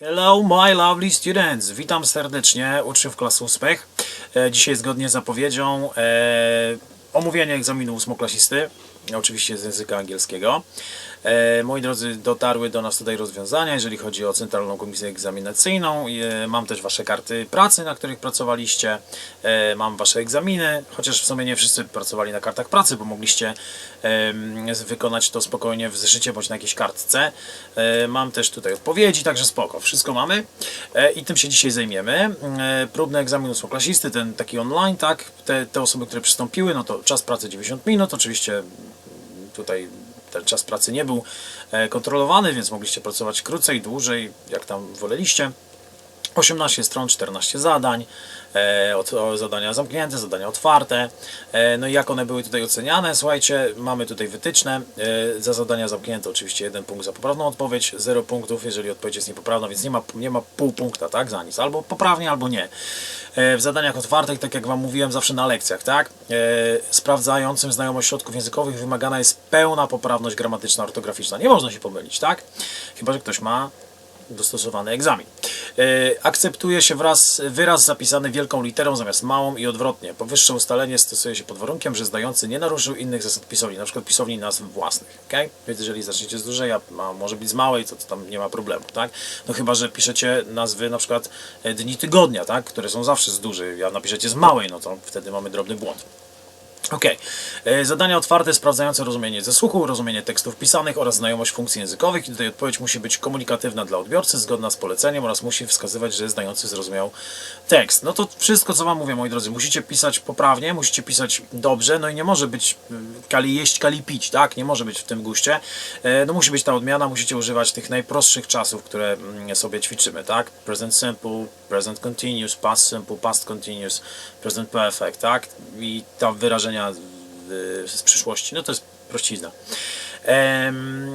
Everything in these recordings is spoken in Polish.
Hello my lovely students! Witam serdecznie uczniów klas ósmych. E, Dzisiaj zgodnie z zapowiedzią e, omówienie egzaminu ósmoklasisty, oczywiście z języka angielskiego. E, moi drodzy, dotarły do nas tutaj rozwiązania, jeżeli chodzi o Centralną Komisję Egzaminacyjną. E, mam też Wasze karty pracy, na których pracowaliście. E, mam Wasze egzaminy, chociaż w sumie nie wszyscy pracowali na kartach pracy, bo mogliście wykonać to spokojnie w zeszycie bądź na jakiejś kartce. Mam też tutaj odpowiedzi, także spoko, wszystko mamy i tym się dzisiaj zajmiemy. Próbny egzamin ósmoklasisty, ten taki online, tak? Te, te osoby, które przystąpiły, no to czas pracy 90 minut, oczywiście tutaj ten czas pracy nie był e, kontrolowany, więc mogliście pracować krócej, dłużej, jak tam woleliście. 18 stron, 14 zadań, e, od, zadania zamknięte, zadania otwarte. E, no i jak one były tutaj oceniane? Słuchajcie, mamy tutaj wytyczne. E, za zadania zamknięte oczywiście jeden punkt za poprawną odpowiedź, 0 punktów, jeżeli odpowiedź jest niepoprawna, więc nie ma, nie ma pół punkta, tak, za nic. Albo poprawnie, albo nie. W zadaniach otwartych, tak jak Wam mówiłem zawsze na lekcjach, tak, sprawdzającym znajomość środków językowych wymagana jest pełna poprawność gramatyczna, ortograficzna. Nie można się pomylić, tak? Chyba, że ktoś ma dostosowany egzamin. E, akceptuje się wraz, wyraz zapisany wielką literą zamiast małą i odwrotnie. Powyższe ustalenie stosuje się pod warunkiem, że zdający nie naruszył innych zasad pisowni, na przykład pisowni nazw własnych. Okay? Więc jeżeli zaczniecie z dużej, a może być z małej, to, to tam nie ma problemu. Tak? No chyba, że piszecie nazwy na przykład e, dni tygodnia, tak? które są zawsze z dużej, a napiszecie z małej, no to wtedy mamy drobny błąd. Ok. E, Zadania otwarte sprawdzające rozumienie ze słuchu, rozumienie tekstów pisanych oraz znajomość funkcji językowych. I tutaj odpowiedź musi być komunikatywna dla odbiorcy, zgodna z poleceniem oraz musi wskazywać, że zdający zrozumiał tekst. No to wszystko, co Wam mówię, moi drodzy. Musicie pisać poprawnie, musicie pisać dobrze, no i nie może być mm, kali jeść, kali pić, tak? Nie może być w tym guście. E, No musi być ta odmiana, musicie używać tych najprostszych czasów, które mm, sobie ćwiczymy, tak? Present simple, present continuous, past simple, past continuous, present perfect, tak? I tam wyrażenia z- z przyszłości, no to jest prościzna.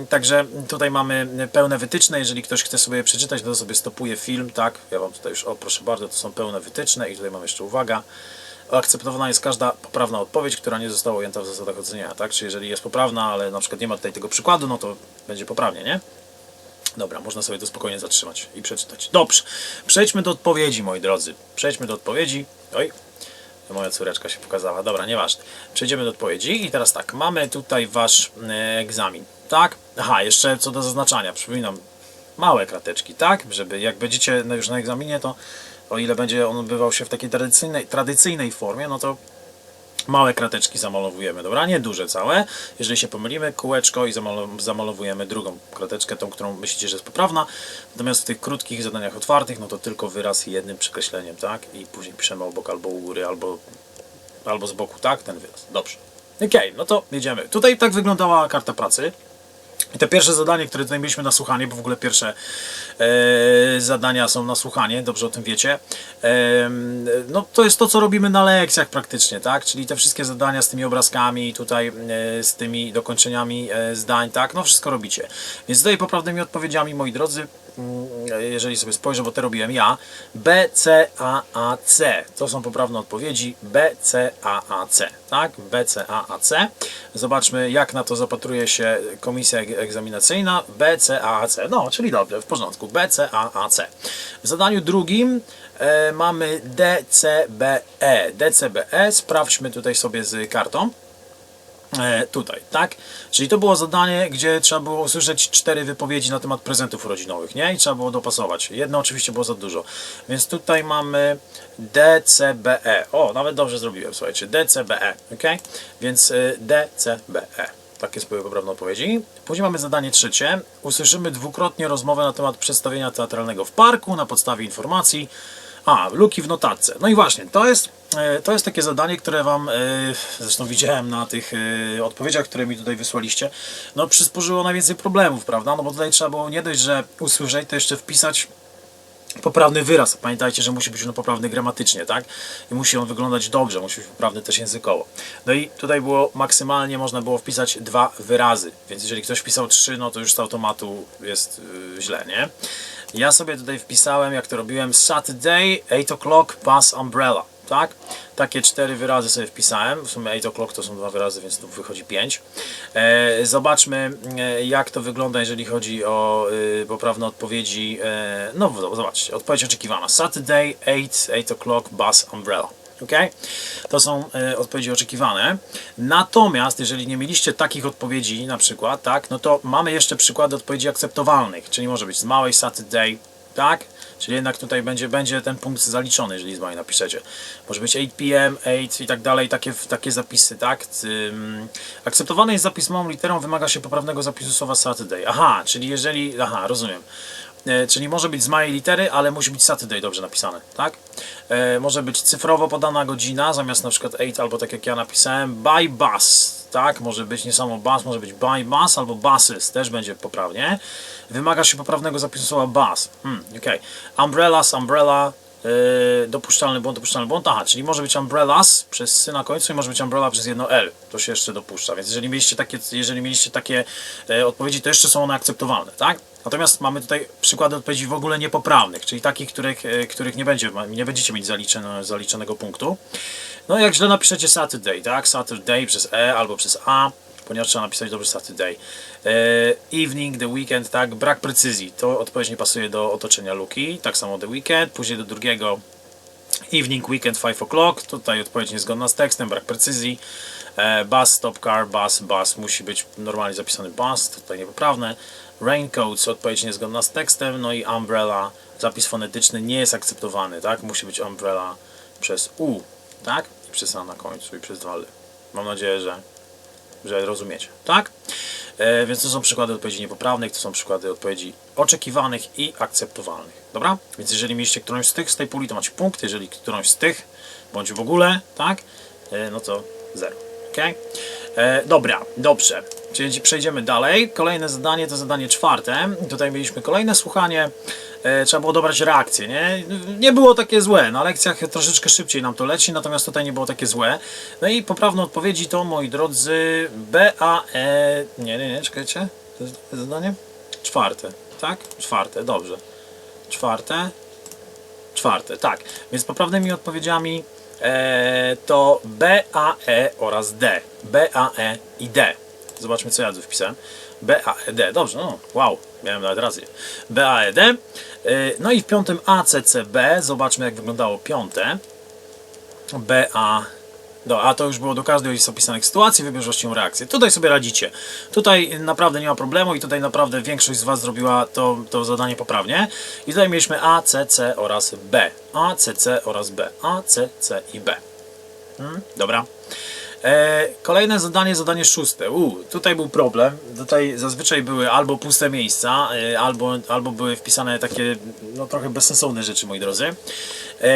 Także tutaj mamy pełne wytyczne. Jeżeli ktoś chce sobie je przeczytać, to sobie stopuje film, tak? Ja Wam tutaj już, o proszę bardzo, to są pełne wytyczne i tutaj mam jeszcze uwaga. Akceptowana jest każda poprawna odpowiedź, która nie została ujęta w zasadach oceniania, tak? Czyli jeżeli jest poprawna, ale na przykład nie ma tutaj tego przykładu, no to będzie poprawnie, nie? Dobra, można sobie to spokojnie zatrzymać i przeczytać. Dobrze, przejdźmy do odpowiedzi, moi drodzy. Przejdźmy do odpowiedzi. Oj, moja córeczka się pokazała. Dobra, nieważne. Przejdziemy do odpowiedzi i teraz tak, mamy tutaj wasz e, egzamin, tak? Aha, jeszcze co do zaznaczania, przypominam, małe krateczki, tak? Żeby jak będziecie już na egzaminie, to o ile będzie on odbywał się w takiej tradycyjnej, tradycyjnej formie, no to małe krateczki zamalowujemy, dobra? Nie duże całe. Jeżeli się pomylimy, kółeczko i zamalo- zamalowujemy drugą krateczkę, tą, którą myślicie, że jest poprawna. Natomiast w tych krótkich zadaniach otwartych, no to tylko wyraz jednym przekreśleniem, tak? I później piszemy obok albo u góry, albo, albo z boku, tak? Ten wyraz. Dobrze. Okej, no to jedziemy. Tutaj tak wyglądała karta pracy. I te pierwsze zadanie, które tutaj mieliśmy na słuchanie, bo w ogóle pierwsze e, zadania są na słuchanie, dobrze o tym wiecie. E, no to jest to, co robimy na lekcjach praktycznie, tak? Czyli te wszystkie zadania z tymi obrazkami, tutaj e, z tymi dokończeniami e, zdań, tak? No wszystko robicie. Więc tutaj poprawnymi odpowiedziami, moi drodzy, jeżeli sobie spojrzę, bo te robiłem ja, B, C, A, A, C. To są poprawne odpowiedzi B, C, A, A, C. Tak? B, C, A, A, C. Zobaczmy, jak na to zapatruje się komisja eg- egzaminacyjna. B, C, A, A, C. No, czyli dobrze, w porządku. B, C, A, A, C. W zadaniu drugim e, mamy D, C, B, E. D, C, B, E. Sprawdźmy tutaj sobie z kartą. E, tutaj, tak? Czyli to było zadanie, gdzie trzeba było usłyszeć cztery wypowiedzi na temat prezentów urodzinowych, nie? I trzeba było dopasować. Jedno oczywiście było za dużo. Więc tutaj mamy DCBE. O, nawet dobrze zrobiłem, słuchajcie. DCBE, ok? Więc y, DCBE. Takie były poprawne odpowiedzi. Później mamy zadanie trzecie. Usłyszymy dwukrotnie rozmowę na temat przedstawienia teatralnego w parku na podstawie informacji. A, luki w notatce. No i właśnie, to jest, to jest takie zadanie, które Wam, e, zresztą widziałem na tych e, odpowiedziach, które mi tutaj wysłaliście, no przysporzyło najwięcej problemów, prawda? No bo tutaj trzeba było nie dość, że usłyszeć, to jeszcze wpisać poprawny wyraz. Pamiętajcie, że musi być on poprawny gramatycznie, tak? I musi on wyglądać dobrze, musi być poprawny też językowo. No i tutaj było maksymalnie można było wpisać dwa wyrazy, więc jeżeli ktoś wpisał trzy, no to już z automatu jest yy, źle, nie? Ja sobie tutaj wpisałem, jak to robiłem, Saturday, 8 o'clock, pass umbrella. Tak? Takie cztery wyrazy sobie wpisałem, w sumie 8 o'clock to są dwa wyrazy, więc tu wychodzi 5. E, zobaczmy e, jak to wygląda, jeżeli chodzi o e, poprawne odpowiedzi. E, no zobaczcie, odpowiedź oczekiwana. Saturday, 8, 8 o'clock, bus, umbrella. Okay? To są e, odpowiedzi oczekiwane. Natomiast, jeżeli nie mieliście takich odpowiedzi, na przykład, tak, no to mamy jeszcze przykłady odpowiedzi akceptowalnych, czyli może być z małej Saturday, tak? Czyli jednak tutaj będzie, będzie ten punkt zaliczony, jeżeli z małej napiszecie. Może być 8 pm, 8 i tak dalej, takie, takie zapisy, tak? Akceptowany jest zapis małą literą, wymaga się poprawnego zapisu słowa Saturday. Aha, czyli jeżeli, aha, rozumiem. E, czyli może być z małej litery, ale musi być Saturday dobrze napisane, tak? E, może być cyfrowo podana godzina, zamiast na przykład 8 albo tak jak ja napisałem, by bus, tak? Może być nie samo bus, może być by bus albo buses, też będzie poprawnie. Wymaga się poprawnego zapisu słowa bus. Hmm, okej. Umbrellas, umbrella, Yy, dopuszczalny błąd, dopuszczalny błąd. Aha, czyli może być umbrellas przez sy na końcu i może być umbrella przez jedno L. To się jeszcze dopuszcza. Więc jeżeli mieliście takie, jeżeli mieliście takie e, odpowiedzi, to jeszcze są one akceptowalne, tak? Natomiast mamy tutaj przykłady odpowiedzi w ogóle niepoprawnych, czyli takich, których, e, których nie, będzie, nie będziecie mieć zaliczone, zaliczonego punktu. No jak źle napiszecie Saturday, tak? Saturday przez E albo przez A, ponieważ trzeba napisać dobrze Saturday. E, evening, the weekend, tak? Brak precyzji. To odpowiedź nie pasuje do otoczenia luki. Tak samo the weekend. Później do drugiego evening, weekend, 5 o'clock. Tutaj odpowiedź niezgodna z tekstem, brak precyzji. E, bus, stop car, bus, bus. Musi być normalnie zapisany bus. Tutaj niepoprawne. Raincoats, odpowiedź niezgodna z tekstem. No i umbrella, zapis fonetyczny nie jest akceptowany, tak? Musi być umbrella przez U, tak? I przez A na końcu i przez dwa. Mam nadzieję, że że rozumiecie, tak? E, więc to są przykłady odpowiedzi niepoprawnych, to są przykłady odpowiedzi oczekiwanych i akceptowalnych, dobra? Więc jeżeli mieliście którąś z tych z tej puli, to macie punkt, jeżeli którąś z tych, bądź w ogóle, tak? E, no to zero, ok? E, dobra, dobrze. Czyli przejdziemy dalej. Kolejne zadanie to zadanie czwarte. Tutaj mieliśmy kolejne słuchanie. E, trzeba było dobrać reakcję, nie? Nie było takie złe. Na lekcjach troszeczkę szybciej nam to leci, natomiast tutaj nie było takie złe. No i poprawne odpowiedzi to, moi drodzy, B, A, E... Nie, nie, nie, czekajcie. To jest zadanie? Czwarte, tak? Czwarte, dobrze. Czwarte. Czwarte, tak. Więc poprawnymi odpowiedziami e, to B, A, E oraz D. B, A, E i D. Zobaczmy, co ja tu wpisałem. B, A, E, D. Dobrze, no, wow, miałem nawet rację. B, A, E, D. E, No i w piątym A, C, C, B. Zobaczmy, jak wyglądało piąte. B, A, do, a to już było do każdej z opisanych sytuacji, wybierz właściwą reakcję. Tutaj sobie radzicie. Tutaj naprawdę nie ma problemu i tutaj naprawdę większość z Was zrobiła to, to zadanie poprawnie. I tutaj mieliśmy A, C, C oraz B. A, C, C oraz B. A, C, C i B. Hmm, dobra. E, kolejne zadanie, zadanie szóste. U, tutaj był problem. Tutaj zazwyczaj były albo puste miejsca, e, albo, albo były wpisane takie no, trochę bezsensowne rzeczy, moi drodzy. E,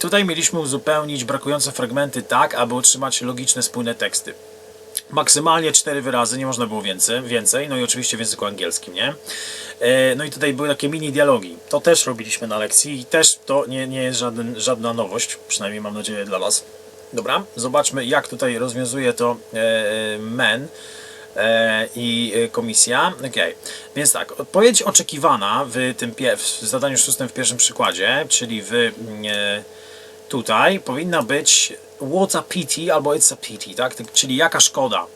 tutaj mieliśmy uzupełnić brakujące fragmenty tak, aby otrzymać logiczne, spójne teksty. Maksymalnie cztery wyrazy, nie można było więcej, więcej, no i oczywiście w języku angielskim, nie? No i tutaj były takie mini dialogi. To też robiliśmy na lekcji i też to nie, nie jest żaden, żadna nowość, przynajmniej mam nadzieję dla Was. Dobra, zobaczmy jak tutaj rozwiązuje to e, men e, i e, komisja. Ok, więc tak, odpowiedź oczekiwana w tym w zadaniu szóstym w pierwszym przykładzie, czyli w mm, e, tutaj powinna być what a pity albo it's a pity? Tak, Czyli jaka szkoda.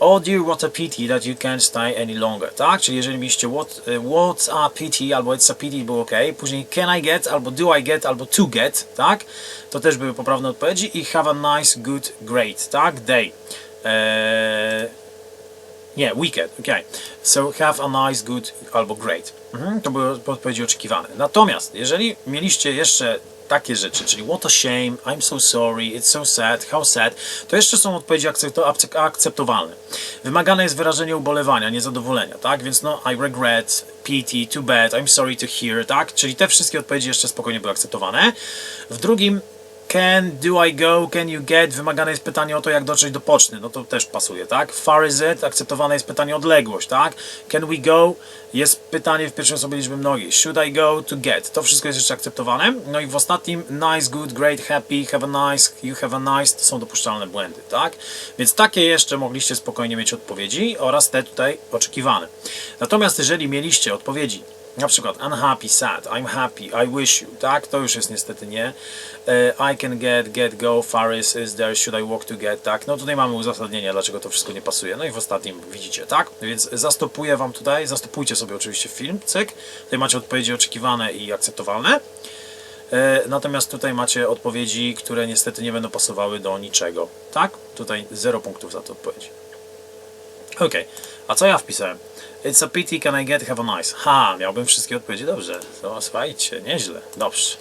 Oh dear, what a pity that you can't stay any longer, tak? Czyli jeżeli mieliście what, e, what a pity albo it's a pity było ok, później can I get albo do I get albo to get, tak? To też były poprawne odpowiedzi i have a nice, good, great, tak? Day. Eee, nie, weekend, ok. So have a nice, good albo great. Mhm, to były odpowiedzi oczekiwane. Natomiast, jeżeli mieliście jeszcze takie rzeczy, czyli what a shame, I'm so sorry, it's so sad, how sad, to jeszcze są odpowiedzi akcepto- akce- akceptowalne. Wymagane jest wyrażenie ubolewania, niezadowolenia, tak? Więc no, I regret, pity, too bad, I'm sorry to hear, tak? Czyli te wszystkie odpowiedzi jeszcze spokojnie były akceptowane. W drugim Can, do I go, can you get? Wymagane jest pytanie o to, jak dotrzeć do poczty. No to też pasuje, tak? Far is it? Akceptowane jest pytanie odległość, tak? Can we go? Jest pytanie w pierwszej osobie liczby mnogiej. Should I go to get? To wszystko jest jeszcze akceptowane. No i w ostatnim nice, good, great, happy, have a nice, you have a nice to są dopuszczalne błędy, tak? Więc takie jeszcze mogliście spokojnie mieć odpowiedzi oraz te tutaj oczekiwane. Natomiast jeżeli mieliście odpowiedzi Na przykład unhappy, sad, I'm happy, I wish you, tak? To już jest niestety nie. E, I can get, get, go, Faris is there, should I walk to get, tak? No tutaj mamy uzasadnienie, dlaczego to wszystko nie pasuje. No i w ostatnim widzicie, tak? Więc zastopuję Wam tutaj, zastopujcie sobie oczywiście film, cyk. Tutaj macie odpowiedzi oczekiwane i akceptowalne. E, Natomiast tutaj macie odpowiedzi, które niestety nie będą pasowały do niczego. Tak? Tutaj 0 punktów za te odpowiedzi. Ok, a co ja wpisałem? It's a pity, can I get, have a nice. Ha, miałbym wszystkie odpowiedzi dobrze. Słuchajcie, nieźle. Dobrze.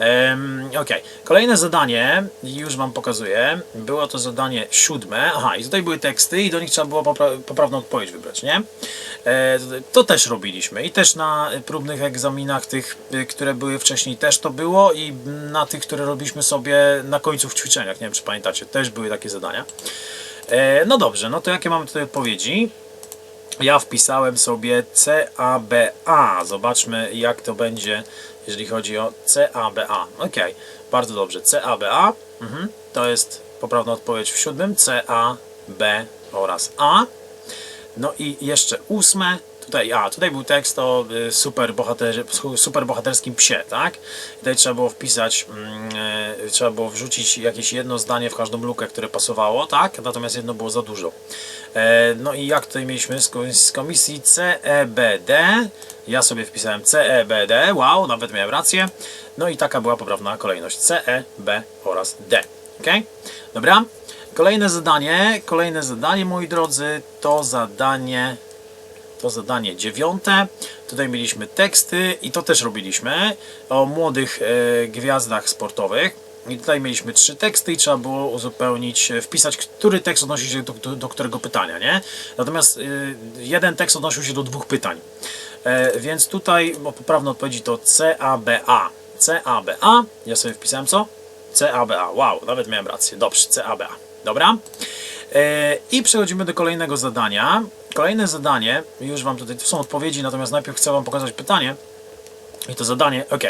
Um, ok, kolejne zadanie, już Wam pokazuję. Było to zadanie siódme. Aha, i tutaj były teksty i do nich trzeba było popra poprawną odpowiedź wybrać, nie? E, to, to też robiliśmy i też na próbnych egzaminach tych, y, które były wcześniej też to było i na tych, które robiliśmy sobie na końcu w ćwiczeniach, nie wiem czy pamiętacie, też były takie zadania. E, no dobrze, no to jakie mamy tutaj odpowiedzi? Ja wpisałem sobie CABA. Zobaczmy, jak to będzie, jeżeli chodzi o CABA. Ok, bardzo dobrze. CABA mhm. to jest poprawna odpowiedź w siódmym. C, A, B oraz A. No i jeszcze ósme. Tutaj, a, tutaj był tekst o y, super, bohaterze, super bohaterskim psie, tak? Tutaj trzeba było wpisać, mm, y, trzeba było wrzucić jakieś jedno zdanie w każdą lukę, które pasowało, tak? Natomiast jedno było za dużo. E, no i jak tutaj mieliśmy z z komisji CEBD, ja sobie wpisałem CEBD, wow, nawet miałem rację. No i taka była poprawna kolejność CE, B oraz D. Ok? Dobra. Kolejne zadanie, kolejne zadanie, moi drodzy, to zadanie to zadanie dziewiąte. Tutaj mieliśmy teksty i to też robiliśmy o młodych e, gwiazdach sportowych. I tutaj mieliśmy trzy teksty i trzeba było uzupełnić, e, wpisać, który tekst odnosi się do, do, do którego pytania, nie? Natomiast e, jeden tekst odnosił się do dwóch pytań. E, więc tutaj bo poprawne odpowiedzi to CABA. CABA. Ja sobie wpisałem co? CABA. Wow, nawet miałem rację. Dobrze, CABA. Dobra. E, I przechodzimy do kolejnego zadania. Kolejne zadanie, już Wam tutaj są odpowiedzi, natomiast najpierw chcę Wam pokazać pytanie. I to zadanie, ok.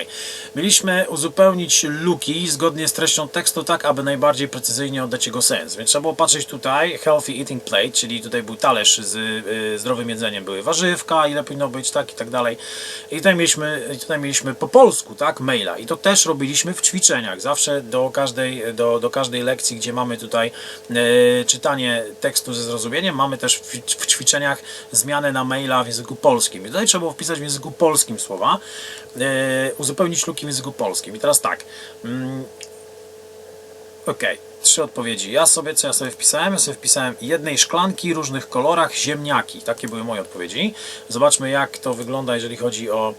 Mieliśmy uzupełnić luki zgodnie z treścią tekstu, tak aby najbardziej precyzyjnie oddać jego sens. Więc trzeba było patrzeć tutaj, healthy eating plate, czyli tutaj był talerz z y, zdrowym jedzeniem, były warzywka, ile powinno być, tak i tak dalej. I tutaj mieliśmy, tutaj mieliśmy po polsku, tak, maila. I to też robiliśmy w ćwiczeniach. Zawsze do każdej, do, do każdej lekcji, gdzie mamy tutaj y, czytanie tekstu ze zrozumieniem, mamy też w, w ćwiczeniach zmianę na maila w języku polskim. I tutaj trzeba było wpisać w języku polskim słowa uzupełnić luki w języku polskim. I teraz tak. Mm, ok, trzy odpowiedzi. Ja sobie, co ja sobie wpisałem? Ja sobie wpisałem jednej szklanki, różnych kolorach, ziemniaki. Takie były moje odpowiedzi. Zobaczmy, jak to wygląda, jeżeli chodzi o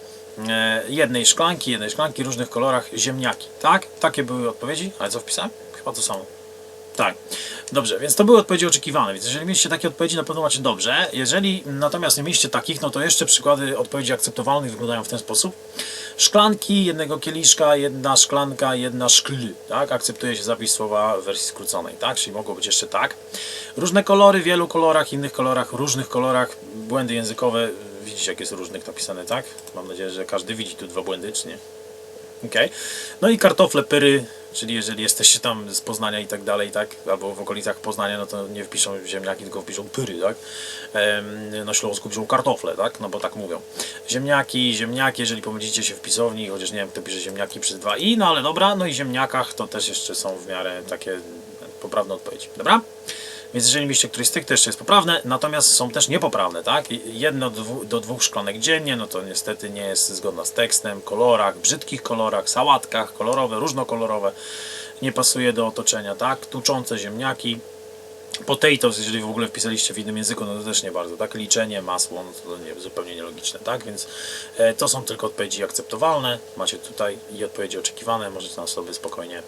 e, jednej szklanki, jednej szklanki, różnych kolorach, ziemniaki. Tak? Takie były odpowiedzi. Ale co wpisałem? Chyba to samo. Tak, dobrze, więc to były odpowiedzi oczekiwane, więc jeżeli mieliście takie odpowiedzi, na pewno macie dobrze. Jeżeli natomiast nie mieliście takich, no to jeszcze przykłady odpowiedzi akceptowalnych wyglądają w ten sposób. Szklanki, jednego kieliszka, jedna szklanka, jedna szkl, tak? Akceptuje się zapis słowa w wersji skróconej, tak? Czyli mogło być jeszcze tak. Różne kolory, w wielu kolorach, innych kolorach, różnych kolorach, błędy językowe, widzicie jak jest różnych napisane, tak? Mam nadzieję, że każdy widzi tu dwa błędy, czy nie? Okay. No i kartofle, pyry, czyli jeżeli jesteście tam z Poznania i tak dalej, tak, albo w okolicach Poznania, no to nie wpiszą ziemniaki, tylko wpiszą pyry, tak. Na Śląsku piszą kartofle, tak, no bo tak mówią. Ziemniaki, ziemniaki, jeżeli pomylicie się w pisowni, chociaż nie wiem, kto pisze ziemniaki przez dwa i, no ale dobra, no i ziemniakach to też jeszcze są w miarę takie poprawne odpowiedzi, dobra? Więc jeżeli mieliście któryś z tych, to jeszcze jest poprawne, natomiast są też niepoprawne, tak? Jedno do dwóch szklanek dziennie, no to niestety nie jest zgodna z tekstem, kolorach, brzydkich kolorach, sałatkach, kolorowe, różnokolorowe, nie pasuje do otoczenia, tak? Tuczące ziemniaki, potatoes, jeżeli w ogóle wpisaliście w innym języku, no to też nie bardzo, tak? Liczenie, masło, no to nie, zupełnie nielogiczne, tak? Więc e, to są tylko odpowiedzi akceptowalne, macie tutaj i odpowiedzi oczekiwane, możecie na sobie spokojnie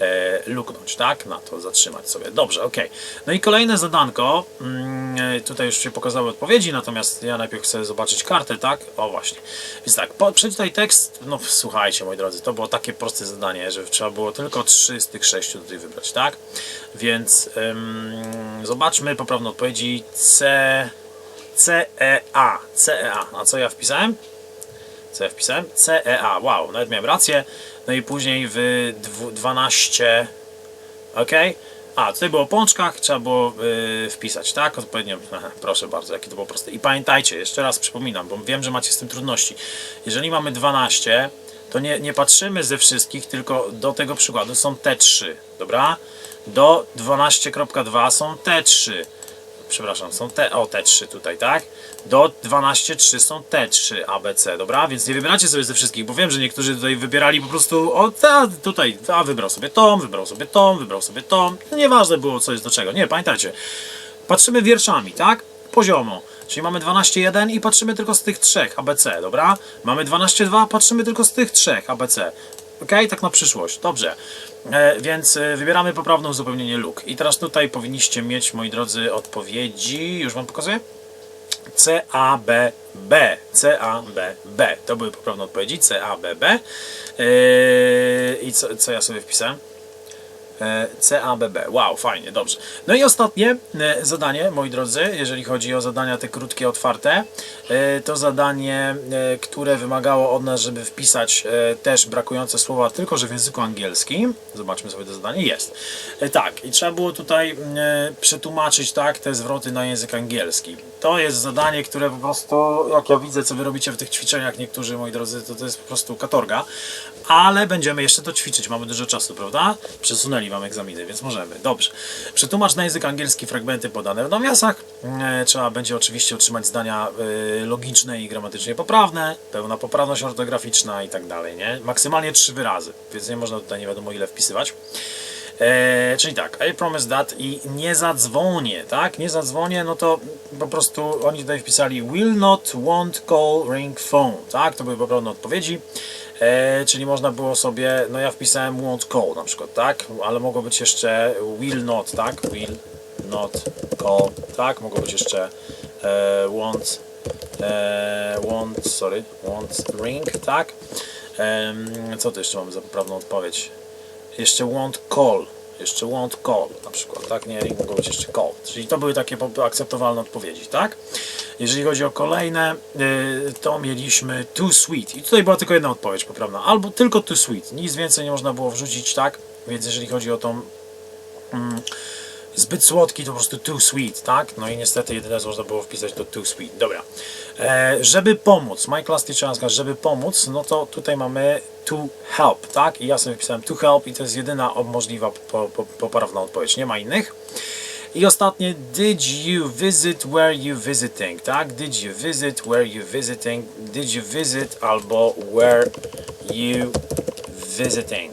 e, luknąć, tak? Na to zatrzymać sobie. Dobrze, ok. No i kolejne zadanko. Mm, e, tutaj już się pokazały odpowiedzi, natomiast ja najpierw chcę zobaczyć kartę, tak? O właśnie. Więc tak, po, przeczytaj tekst. No słuchajcie, moi drodzy, to było takie proste zadanie, że trzeba było tylko trzy z tych sześciu tutaj wybrać, tak? Więc ym, zobaczmy poprawne odpowiedzi. C. CEA. CEA. A co ja wpisałem? Co ja wpisałem? CEA. Wow, nawet miałem rację. No i później w dwu- 12. Ok? A, tutaj było o pączkach, trzeba było yy, wpisać, tak? Odpowiednio, proszę bardzo, jakie to było proste. I pamiętajcie, jeszcze raz przypominam, bo wiem, że macie z tym trudności. Jeżeli mamy 12, to nie, nie patrzymy ze wszystkich, tylko do tego przykładu są te trzy, dobra? Do 12.2 są te trzy. Przepraszam, są te, o te trzy tutaj, tak? Do 12.3 są te trzy ABC, dobra? Więc nie wybieracie sobie ze wszystkich, bo wiem, że niektórzy tutaj wybierali po prostu, o ta, tutaj, a wybrał sobie tą, wybrał sobie tą, wybrał sobie tą. No nieważne było co jest do czego. Nie, pamiętajcie. Patrzymy wierszami, tak? Poziomo. Czyli mamy 12.1 i patrzymy tylko z tych trzech ABC, dobra? Mamy 12.2, patrzymy tylko z tych trzech ABC. Ok, tak na przyszłość. Dobrze. E, więc e, wybieramy poprawne uzupełnienie luk. I teraz tutaj powinniście mieć, moi drodzy, odpowiedzi. Już Wam pokazuję? C, A, B, B. C, A, B, B. To były poprawne odpowiedzi. C, A, B, B. Yy, I co, co ja sobie wpisałem? E, CABB. Wow, fajnie, dobrze. No i ostatnie e, zadanie, moi drodzy, jeżeli chodzi o zadania te krótkie, otwarte, e, to zadanie, które wymagało od nas, żeby wpisać też brakujące słowa, tylko że w języku angielskim. Zobaczmy sobie to zadanie. Jest. Tak, i trzeba było tutaj przetłumaczyć tak te zwroty na język angielski. To jest zadanie, które po prostu, jak ja widzę, co wy robicie w tych ćwiczeniach, niektórzy, moi drodzy, to to jest po prostu katorga. Ale będziemy jeszcze to ćwiczyć, mamy dużo czasu, prawda? Przesunęli wam egzaminy, więc możemy. Dobrze. Przetłumacz na język angielski fragmenty podane w nawiasach. E, trzeba będzie oczywiście otrzymać zdania e, logiczne i gramatycznie poprawne, pełna poprawność ortograficzna i tak dalej, nie? Maksymalnie trzy wyrazy, więc nie można tutaj nie wiadomo ile wpisywać. E, czyli tak, I promise that i nie zadzwonię, tak? Nie zadzwonię, no to po prostu oni tutaj wpisali will not, won't call, ring phone, tak? To były poprawne odpowiedzi. E, czyli można było sobie, no ja wpisałem won't call na przykład, tak? Ale mogło być jeszcze will not, tak? Will not call, tak? Mogło być jeszcze e, won't, e, won't, sorry, won't ring, tak? Co tu jeszcze mamy za poprawną odpowiedź? Jeszcze won't call, jeszcze won't call na przykład, tak? Nie, ring mogło być jeszcze call. Czyli to były takie akceptowalne odpowiedzi, tak? Jeżeli chodzi o kolejne, y, to mieliśmy too sweet. I tutaj była tylko jedna odpowiedź poprawna. Albo tylko too sweet. Nic więcej nie można było wrzucić, tak? Więc jeżeli chodzi o tą mm, zbyt słodki, to po prostu too sweet, tak? No i niestety jedyne co można było wpisać to too sweet. Dobra. E, żeby pomóc, my class teacher żeby pomóc, no to tutaj mamy to help, tak? I ja sobie wpisałem to help i to jest jedyna możliwa po, po, poprawna odpowiedź. Nie ma innych. I ostatnie, did you visit where you visiting, tak? Did you visit where you visiting? Did you visit albo where you visiting?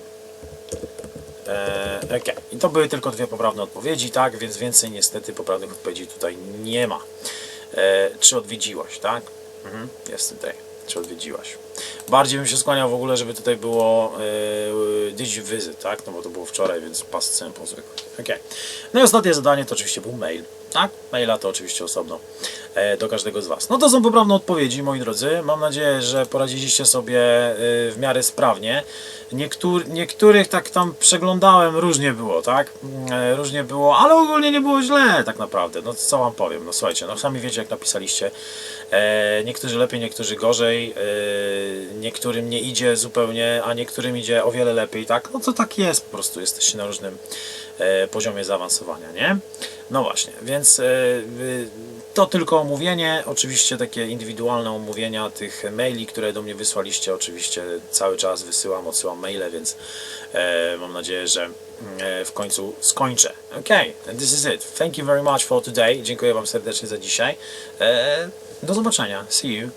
Eee, okay. I to były tylko dwie poprawne odpowiedzi, tak? Więc więcej niestety poprawnych odpowiedzi tutaj nie ma. Eee, czy odwiedziłaś, tak? Mhm. Jest tutaj. Czy odwiedziłaś? Bardziej bym się skłaniał w ogóle, żeby tutaj było e, visit, tak? No bo to było wczoraj, więc past simple zwykły. Okay. No i ostatnie zadanie to oczywiście był mail, tak? Maila to oczywiście osobno e, do każdego z Was. No to są poprawne odpowiedzi, moi drodzy. Mam nadzieję, że poradziliście sobie e, w miarę sprawnie. Niektór, niektórych tak tam przeglądałem, różnie było, tak? E, różnie było, ale ogólnie nie było źle tak naprawdę. No co Wam powiem, no słuchajcie, no sami wiecie jak napisaliście. E, niektórzy lepiej, niektórzy gorzej. E, niektórym nie idzie zupełnie, a niektórym idzie o wiele lepiej, tak? No to tak jest po prostu, jesteście na różnym poziomie zaawansowania, nie? No właśnie, więc e, to tylko omówienie, oczywiście takie indywidualne omówienia tych maili, które do mnie wysłaliście, oczywiście cały czas wysyłam, odsyłam maile, więc e, mam nadzieję, że e, w końcu skończę. Ok, this is it. Thank you very much for today. Dziękuję Wam serdecznie za dzisiaj. E, do zobaczenia. See you.